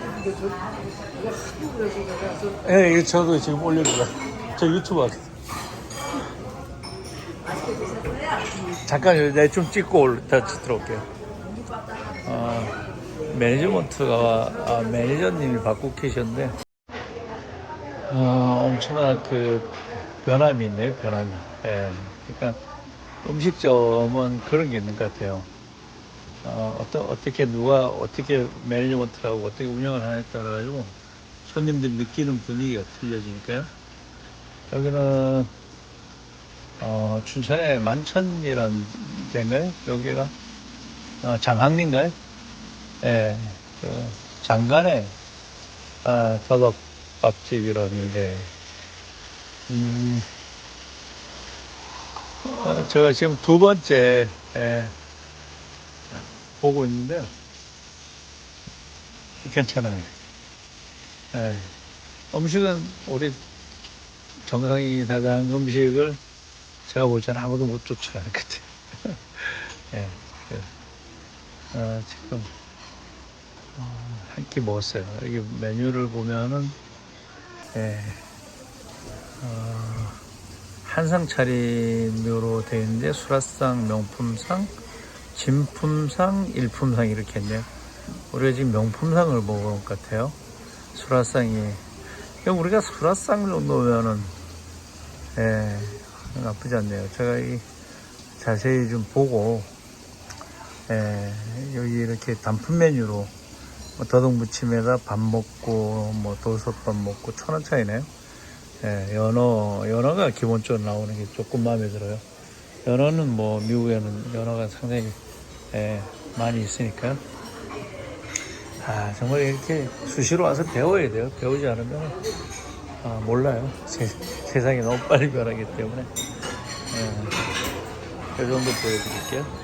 근데 저 이거 하도 그래서 내가 저 예, 이거 저도 지금 올려줘요. 저 유튜브 하겠 잠깐 내가 좀 찍고 올, 다시 들어올게요. 아, 매니저먼트가 아, 매니저님이 바꾸고 계셨는데 아, 엄청난 그 변함이 있네요, 변함이. 예. 그러니까 음식점은 그런 게 있는 것 같아요. 어, 어떤, 어떻게 누가 어떻게 매니저먼트하고 어떻게 운영을 하냐에 따라 가지고 손님들이 느끼는 분위기가 틀려지니까요. 여기는 어, 춘천의 만천이라는 데인가요? 여기가 어, 장항리인가요? 예, 그 장간의 아, 더덕밥집이라는 데 음, 어, 제가 지금 두 번째 예, 보고 있는데 괜찮아요. 예. 음식은 우리 정상이 다단 음식을 제가 볼 때는 아무도 못 쫓아갈 것 같아요. 예. 그, 어, 지금 한끼 먹었어요. 여기 메뉴를 보면은 예. 어, 한상 차림으로 되어 있는데 수라상, 명품상, 진품상, 일품상 이렇게 있네요. 우리가 지금 명품상을 먹은 것 같아요. 수라상이. 우리가 수라상 정도면은, 예, 나쁘지 않네요. 제가 이 자세히 좀 보고, 예, 여기 이렇게 단품 메뉴로 뭐 더덕무침에다 밥 먹고, 뭐 도솥밥 먹고 천 원 차이네요. 예, 연어, 연어가 기본적으로 나오는 게 조금 마음에 들어요. 연어는 뭐 미국에는 연어가 상당히 예, 많이 있으니까요. 아, 정말 이렇게 수시로 와서 배워야 돼요. 배우지 않으면 아, 몰라요. 세, 세상이 너무 빨리 변하기 때문에. 예, 이 정도 보여드릴게요.